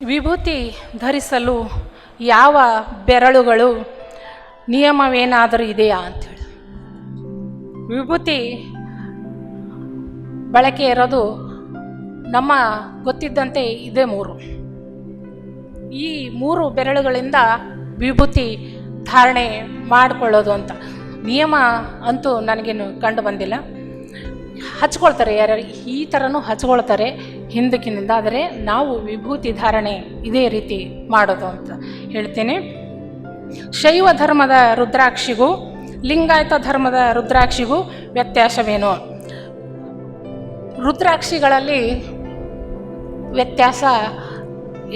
ವಿಭೂತಿ ಧರಿಸಲು ಯಾವ ಬೆರಳುಗಳು ನಿಯಮವೇನಾದರೂ ಇದೆಯಾ ಅಂಥೇಳಿ ವಿಭೂತಿ ಬಳಕೆ ಇರೋದು ನಮ್ಮ ಗೊತ್ತಿದ್ದಂತೆ ಇದೆ ಮೂರು. ಈ ಮೂರು ಬೆರಳುಗಳಿಂದ ವಿಭೂತಿ ಧಾರಣೆ ಮಾಡಿಕೊಳ್ಳೋದು ಅಂತ. ನಿಯಮ ಅಂತೂ ನನಗೇನು ಕಂಡು ಬಂದಿಲ್ಲ. ಹಚ್ಕೊಳ್ತಾರೆ ಯಾರ್ಯಾರು, ಈ ಥರನೂ ಹಚ್ಕೊಳ್ತಾರೆ. ಹಿಂದಕ್ಕಿನಿಂದ, ಆದರೆ ನಾವು ವಿಭೂತಿ ಧಾರಣೆ ಇದೇ ರೀತಿ ಮಾಡೋದು ಅಂತ ಹೇಳ್ತೀನಿ. ಶೈವ ಧರ್ಮದ ರುದ್ರಾಕ್ಷಿಗೂ, ಲಿಂಗಾಯತ ಧರ್ಮದ ರುದ್ರಾಕ್ಷಿಗೂ ವ್ಯತ್ಯಾಸವೇನು? ರುದ್ರಾಕ್ಷಿಗಳಲ್ಲಿ ವ್ಯತ್ಯಾಸ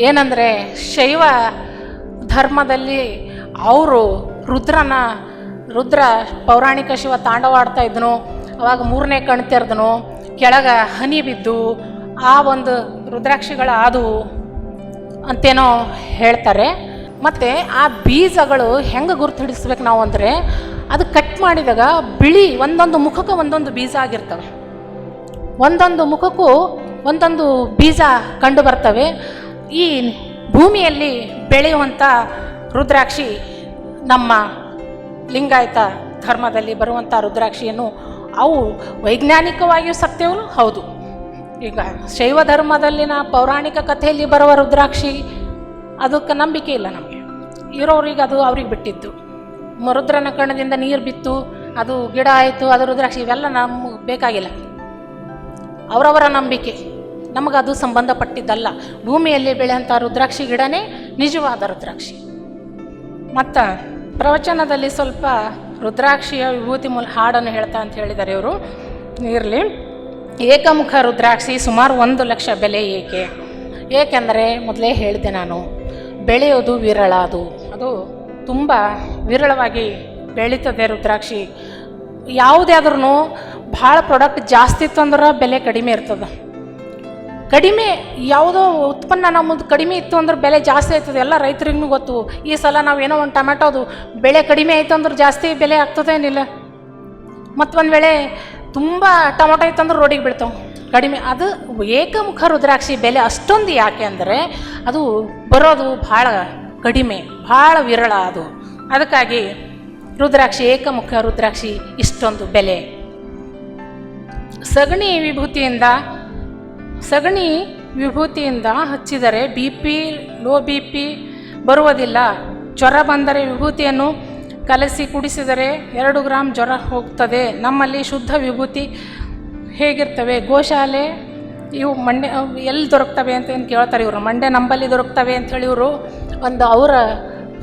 ಏನಂದರೆ, ಶೈವ ಧರ್ಮದಲ್ಲಿ ಅವರು ರುದ್ರನ, ರುದ್ರ ಪೌರಾಣಿಕ ಶಿವ ತಾಂಡವಾಡ್ತಾ ಇದ್ನು, ಅವಾಗ ಮೂರನೇ ಕಣ್ತಿರ್ದನು ಕೆಳಗೆ ಹನಿ ಬಿದ್ದು ಆ ಒಂದು ರುದ್ರಾಕ್ಷಿಗಳ ಆದು ಅಂತೇನೋ ಹೇಳ್ತಾರೆ. ಮತ್ತು ಆ ಬೀಜಗಳು ಹೆಂಗೆ ಗುರುತು ಹಿಡಿಸ್ಬೇಕು ನಾವು ಅಂದರೆ ಅದು ಕಟ್ ಮಾಡಿದಾಗ ಬಿಳಿ ಒಂದೊಂದು ಮುಖಕ್ಕೆ ಒಂದೊಂದು ಬೀಜ ಆಗಿರ್ತವೆ. ಒಂದೊಂದು ಮುಖಕ್ಕೂ ಒಂದೊಂದು ಬೀಜ ಕಂಡು ಬರ್ತವೆ. ಈ ಭೂಮಿಯಲ್ಲಿ ಬೆಳೆಯುವಂಥ ರುದ್ರಾಕ್ಷಿ ನಮ್ಮ ಲಿಂಗಾಯತ ಧರ್ಮದಲ್ಲಿ ಬರುವಂಥ ರುದ್ರಾಕ್ಷಿಯನ್ನು ಅವು ವೈಜ್ಞಾನಿಕವಾಗಿಯೂ ಸತ್ಯವೂ ಹೌದು. ಈಗ ಶೈವ ಧರ್ಮದಲ್ಲಿನ ಪೌರಾಣಿಕ ಕಥೆಯಲ್ಲಿ ಬರುವ ರುದ್ರಾಕ್ಷಿ ಅದಕ್ಕೆ ನಂಬಿಕೆ ಇಲ್ಲ ನಮಗೆ. ಇರೋರಿಗೆ ಅದು ಅವ್ರಿಗೆ ಬಿಟ್ಟಿದ್ದು ರುದ್ರನ ಕಣದಿಂದ ನೀರು ಬಿತ್ತು, ಅದು ಗಿಡ ಆಯಿತು, ಅದು ರುದ್ರಾಕ್ಷಿ ಇವೆಲ್ಲ ನಮಗೆ ಬೇಕಾಗಿಲ್ಲ. ಅವರವರ ನಂಬಿಕೆ. ನಮಗದು ಸಂಬಂಧಪಟ್ಟಿದ್ದಲ್ಲ. ಭೂಮಿಯಲ್ಲಿ ಬೆಳೆಯಂಥ ರುದ್ರಾಕ್ಷಿ ಗಿಡನೇ ನಿಜವಾದ ರುದ್ರಾಕ್ಷಿ. ಮತ್ತು ಪ್ರವಚನದಲ್ಲಿ ಸ್ವಲ್ಪ ರುದ್ರಾಕ್ಷಿಯ ವಿಭೂತಿ ಮೂಲ ಹಾಡನ್ನು ಹೇಳ್ತಾ ಅಂತ ಹೇಳಿದ್ದಾರೆ ಇವರು. ಇರಲಿ. ಏಕಮುಖ ರುದ್ರಾಕ್ಷಿ ಸುಮಾರು ಒಂದು ಲಕ್ಷ ಬೆಲೆ ಏಕೆ? ಏಕೆಂದರೆ ಮೊದಲೇ ಹೇಳಿದೆ ನಾನು, ಬೆಳೆಯೋದು ವಿರಳ ಅದು ಅದು ತುಂಬ ವಿರಳವಾಗಿ ಬೆಳೀತದೆ ರುದ್ರಾಕ್ಷಿ. ಯಾವುದೇ ಆದ್ರೂ ಭಾಳ ಪ್ರಾಡಕ್ಟ್ ಜಾಸ್ತಿ ಇತ್ತು ಅಂದ್ರೆ ಬೆಲೆ ಕಡಿಮೆ ಇರ್ತದೆ. ಕಡಿಮೆ ಯಾವುದೋ ಉತ್ಪನ್ನ ನಮ್ಮದು ಕಡಿಮೆ ಇತ್ತು ಅಂದ್ರೆ ಬೆಲೆ ಜಾಸ್ತಿ ಆಯ್ತದೆ. ಎಲ್ಲ ರೈತರಿಗೂ ಗೊತ್ತು, ಈ ಸಲ ನಾವು ಏನೋ ಒಂದು ಟೊಮೆಟೋದು ಬೆಳೆ ಕಡಿಮೆ ಆಯ್ತು ಅಂದ್ರೆ ಜಾಸ್ತಿ ಬೆಲೆ ಆಗ್ತದೇನಿಲ್ಲ. ಮತ್ತೊಂದು ವೇಳೆ ತುಂಬ ಟೊಮೊಟೊ ಇತ್ತು ಅಂದ್ರೆ ರೋಡಿಗೆ ಬಿಡ್ತಾವೆ ಕಡಿಮೆ. ಅದು ಏಕಮುಖ ರುದ್ರಾಕ್ಷಿ ಬೆಲೆ ಅಷ್ಟೊಂದು ಯಾಕೆ ಅಂದರೆ, ಅದು ಬರೋದು ಭಾಳ ಕಡಿಮೆ, ಭಾಳ ವಿರಳ ಅದು. ಅದಕ್ಕಾಗಿ ರುದ್ರಾಕ್ಷಿ, ಏಕಮುಖ ರುದ್ರಾಕ್ಷಿ ಇಷ್ಟೊಂದು ಬೆಲೆ. ಸಗಣಿ ವಿಭೂತಿಯಿಂದ ಸಗಣಿ ವಿಭೂತಿಯಿಂದ ಹಚ್ಚಿದರೆ B P, low B P ಬರುವುದಿಲ್ಲ. ಜ್ವರ ಬಂದರೆ ವಿಭೂತಿಯನ್ನು ಕಲಸಿ ಕುಡಿಸಿದರೆ ಎರಡು ಗ್ರಾಮ್ ಜ್ವರ ಹೋಗ್ತದೆ. ನಮ್ಮಲ್ಲಿ ಶುದ್ಧ ವಿಭೂತಿ ಹೇಗಿರ್ತವೆ? ಗೋಶಾಲೆ, ಇವು ಮಂಡ್ಯ, ಎಲ್ಲಿ ದೊರಕ್ತವೆ ಅಂತ ಏನು ಕೇಳ್ತಾರೆ ಇವರು? ಮಂಡ್ಯ ನಂಬಲ್ಲಿ ದೊರಕ್ತವೆ ಅಂಥೇಳಿ ಇವರು ಒಂದು ಅವರ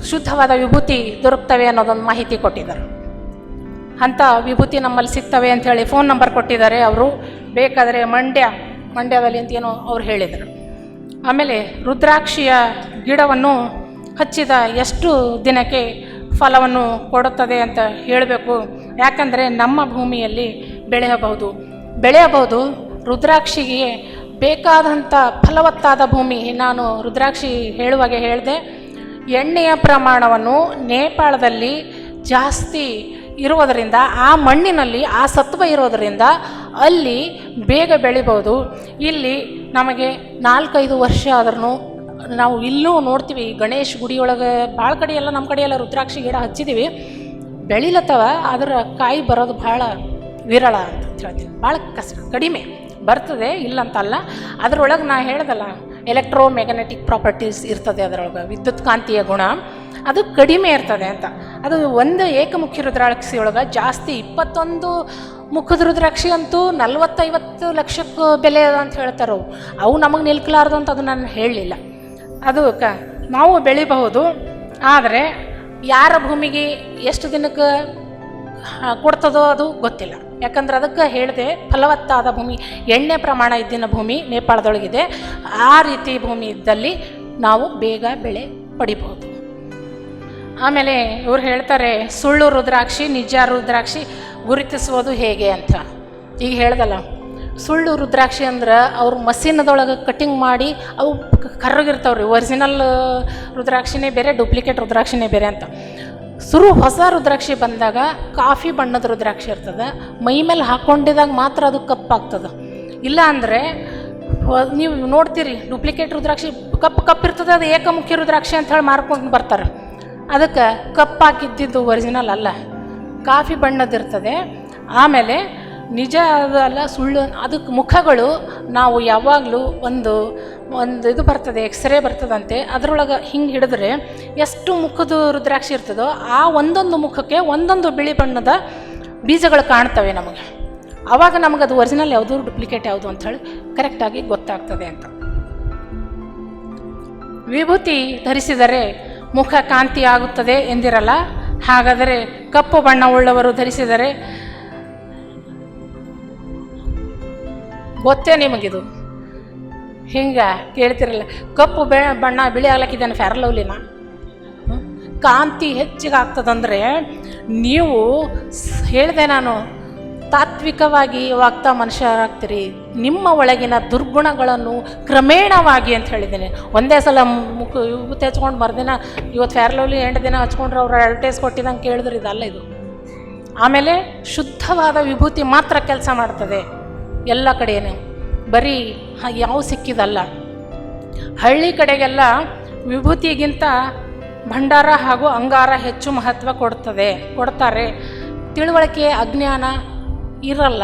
ಶುದ್ಧವಾದ ವಿಭೂತಿ ದೊರಕ್ತವೆ ಅನ್ನೋದೊಂದು ಮಾಹಿತಿ ಕೊಟ್ಟಿದ್ದಾರೆ. ಅಂಥ ವಿಭೂತಿ ನಮ್ಮಲ್ಲಿ ಸಿಗ್ತವೆ ಅಂಥೇಳಿ ಫೋನ್ ನಂಬರ್ ಕೊಟ್ಟಿದ್ದಾರೆ ಅವರು. ಬೇಕಾದರೆ ಮಂಡ್ಯ, ಮಂಡ್ಯದಲ್ಲಿ ಅಂತ ಏನೋ ಅವ್ರು ಹೇಳಿದರು. ಆಮೇಲೆ ರುದ್ರಾಕ್ಷಿಯ ಗಿಡವನ್ನು ಹಚ್ಚಿದ ಎಷ್ಟು ದಿನಕ್ಕೆ ಫಲವನ್ನು ಕೊಡುತ್ತದೆ ಅಂತ ಹೇಳಬೇಕು. ಯಾಕಂದರೆ ನಮ್ಮ ಭೂಮಿಯಲ್ಲಿ ಬೆಳೆಯಬಹುದು. ಬೆಳೆಯಬಹುದು ರುದ್ರಾಕ್ಷಿಗೆ ಬೇಕಾದಂಥ ಫಲವತ್ತಾದ ಭೂಮಿ. ನಾನು ರುದ್ರಾಕ್ಷಿ ಹೇಳುವಾಗೆ ಹೇಳಿದೆ, ಎಣ್ಣೆಯ ಪ್ರಮಾಣವನ್ನು ನೇಪಾಳದಲ್ಲಿ ಜಾಸ್ತಿ ಇರುವುದರಿಂದ, ಆ ಮಣ್ಣಿನಲ್ಲಿ ಆ ಸತ್ವ ಇರೋದರಿಂದ ಅಲ್ಲಿ ಬೇಗ ಬೆಳಿಬೋದು ಇಲ್ಲಿ ನಮಗೆ ನಾಲ್ಕೈದು ವರ್ಷ ಆದ್ರೂ ನಾವು ಇಲ್ಲೂ ನೋಡ್ತೀವಿ, ಗಣೇಶ್ ಗುಡಿಯೊಳಗೆ ಭಾಳ ಕಡೆ ಎಲ್ಲ ನಮ್ಮ ಕಡೆಯೆಲ್ಲ ರುದ್ರಾಕ್ಷಿ ಗಿಡ ಹಚ್ಚಿದ್ದೀವಿ ಬೆಳಿಲತ್ತವ ಅದರ ಕಾಯಿ ಬರೋದು ಭಾಳ ವಿರಳ ಅಂತ ಹೇಳ್ತೀನಿ ಭಾಳ ಕಷ್ಟ ಕಡಿಮೆ ಬರ್ತದೆ ಇಲ್ಲ ಅಂತಲ್ಲ ಅದರೊಳಗೆ ನಾ ಹೇಳ್ದಲ್ಲ ಎಲೆಕ್ಟ್ರೋ ಮೆಗ್ನೆಟಿಕ್ ಪ್ರಾಪರ್ಟೀಸ್ ಇರ್ತದೆ ಅದರೊಳಗೆ, ವಿದ್ಯುತ್ ಕಾಂತೀಯ ಗುಣ, ಅದು ಕಡಿಮೆ ಇರ್ತದೆ ಅಂತ. ಅದು ಒಂದು ಏಕಮುಖಿ ರುದ್ರಾಕ್ಷಿ ಒಳಗೆ ಜಾಸ್ತಿ ಇಪ್ಪತ್ತೊಂದು ಮುಖದ ರುದ್ರಾಕ್ಷಿ ಅಂತೂ ನಲ್ವತ್ತೈವತ್ತು ಲಕ್ಷಕ್ಕೆ ಬೆಲೆ ಅದ ಅಂತ ಹೇಳ್ತಾರೆ ಅವು ನಮಗೆ ನಿಲ್ಕಲಾರ್ದು ಅಂತ ಅದು ನಾನು ಹೇಳಲಿಲ್ಲ. ಅದು ಕ, ನಾವು ಬೆಳಿಬಹುದು, ಆದರೆ ಯಾರ ಭೂಮಿಗೆ ಎಷ್ಟು ದಿನಕ್ಕೆ ಕೊಡ್ತದೋ ಅದು ಗೊತ್ತಿಲ್ಲ. ಯಾಕಂದ್ರೆ ಅದಕ್ಕೆ ಹೇಳಿದೆ, ಫಲವತ್ತಾದ ಭೂಮಿ, ಎಣ್ಣೆ ಪ್ರಮಾಣ ಇದ್ದಿನ ಭೂಮಿ ನೇಪಾಳದೊಳಗಿದೆ. ಆ ರೀತಿ ಭೂಮಿ ಇದ್ದಲ್ಲಿ ನಾವು ಬೇಗ ಬೆಳೆ ಪಡಿಬಹುದು. ಆಮೇಲೆ ಇವ್ರು ಹೇಳ್ತಾರೆ, ಸುಳ್ಳು ರುದ್ರಾಕ್ಷಿ, ನಿಜ ರುದ್ರಾಕ್ಷಿ ಗುರುತಿಸುವುದು ಹೇಗೆ ಅಂತ. ಈಗ ಹೇಳ್ದಲ್ಲ ಸುಳ್ಳು ರುದ್ರಾಕ್ಷಿ ಅಂದ್ರೆ ಅವ್ರು ಮಸೀನದೊಳಗೆ ಕಟಿಂಗ್ ಮಾಡಿ ಅವು ಕರ್ರಗಿರ್ತಾವ್ರಿ. ಒರಿಜಿನಲ್ ರುದ್ರಾಕ್ಷಿನೇ ಬೇರೆ ಡೂಪ್ಲಿಕೇಟ್ ರುದ್ರಾಕ್ಷಿನೇ ಬೇರೆ ಅಂತ. ಸುರು ಹೊಸ ರುದ್ರಾಕ್ಷಿ ಬಂದಾಗ ಕಾಫಿ ಬಣ್ಣದ ರುದ್ರಾಕ್ಷಿ ಇರ್ತದೆ. ಮೈ ಮೇಲೆ ಹಾಕ್ಕೊಂಡಿದಾಗ ಮಾತ್ರ ಅದು ಕಪ್ಪಾಗ್ತದೆ ಇಲ್ಲ ಅಂದರೆ ನೀವು ನೋಡ್ತೀರಿ ಡೂಪ್ಲಿಕೇಟ್ ರುದ್ರಾಕ್ಷಿ ಕಪ್ಪು ಕಪ್ಪು ಇರ್ತದೆ, ಅದು ಏಕಮುಖಿ ರುದ್ರಾಕ್ಷಿ ಅಂತ ಹೇಳಿ ಮಾರ್ಕೊಂಡು ಬರ್ತಾರೆ. ಅದಕ್ಕೆ ಕಪ್ಪಾಕಿದ್ದಿದ್ದು ಒರಿಜಿನಲ್ ಅಲ್ಲ. ಕಾಫಿ ಬಣ್ಣದಿರ್ತದೆ. ಆಮೇಲೆ ನಿಜ ಅದಲ್ಲ ಸುಳ್ಳು ಅದಕ್ಕೆ ಮುಖಗಳು ನಾವು ಯಾವಾಗಲೂ ಒಂದು ಒಂದು ಇದು ಬರ್ತದೆ ಎಕ್ಸ್ರೇ ಬರ್ತದಂತೆ. ಅದರೊಳಗೆ ಹಿಂಗೆ ಹಿಡಿದ್ರೆ ಎಷ್ಟು ಮುಖದ ರುದ್ರಾಕ್ಷಿ ಇರ್ತದೋ ಆ ಒಂದೊಂದು ಮುಖಕ್ಕೆ ಒಂದೊಂದು ಬಿಳಿ ಬಣ್ಣದ ಬೀಜಗಳು ಕಾಣ್ತವೆ ನಮಗೆ. ಆವಾಗ ನಮಗೆ ಅದು ಒರಿಜಿನಲ್ ಯಾವುದು ಡುಪ್ಲಿಕೇಟ್ ಯಾವುದು ಅಂಥೇಳಿ ಕರೆಕ್ಟಾಗಿ ಗೊತ್ತಾಗ್ತದೆ ಅಂತ. ವಿಭೂತಿ ಧರಿಸಿದರೆ ಮುಖ ಕಾಂತಿ ಆಗುತ್ತದೆ ಎಂದಿರಲ್ಲ, ಹಾಗಾದರೆ ಕಪ್ಪು ಬಣ್ಣವುಳ್ಳವರು ಧರಿಸಿದರೆ ಗೊತ್ತೇ ನಿಮಗಿದು. ಹಿಂಗೆ ಕೇಳ್ತಿರಲ್ಲ, ಕಪ್ಪು ಬೆ, ಬಣ್ಣ ಬಿಳಿ ಆಗ್ಲಕ್ಕಿದ್ದಾನೆ ಫ್ಯಾರ್ಲೌಲಿನ? ಕಾಂತಿ ಹೆಚ್ಚಿಗೆ ಆಗ್ತದಂದರೆ ನೀವು ಹೇಳಿದೆ ನಾನು, ತಾತ್ವಿಕವಾಗಿ ವಾಗ್ತಾ ಮನುಷ್ಯರಾಗ್ತೀರಿ. ನಿಮ್ಮ ಒಳಗಿನ ದುರ್ಗುಣಗಳನ್ನು ಕ್ರಮೇಣವಾಗಿ ಅಂತ ಹೇಳಿದ್ದೀನಿ. ಒಂದೇ ಸಲ ಮುಖ ವಿಭೂತಿ ಹಚ್ಕೊಂಡು ಮರುದಿನ ಇವತ್ತು ಫ್ಯಾರ್ಲೌಲಿ ಎಂಟು ದಿನ ಹಚ್ಕೊಂಡ್ರೆ ಅವ್ರು ಅಡ್ವರ್ಟೈಸ್ ಕೊಟ್ಟಿದ್ದಂಗೆ ಕೇಳಿದ್ರೆ ಇದಲ್ಲ ಇದು. ಆಮೇಲೆ ಶುದ್ಧವಾದ ವಿಭೂತಿ ಮಾತ್ರ ಕೆಲಸ ಮಾಡ್ತದೆ. ಎಲ್ಲ ಕಡೆಯೇ ಬರೀ ಯಾವ ಸಿಕ್ಕಿದಲ್ಲ. ಹಳ್ಳಿ ಕಡೆಗೆಲ್ಲ ವಿಭೂತಿಗಿಂತ ಭಂಡಾರ ಹಾಗೂ ಅಂಗಾರ ಹೆಚ್ಚು ಮಹತ್ವ ಕೊಡ್ತದೆ, ಕೊಡ್ತಾರೆ. ತಿಳುವಳಿಕೆ, ಅಜ್ಞಾನ ಇರಲ್ಲ.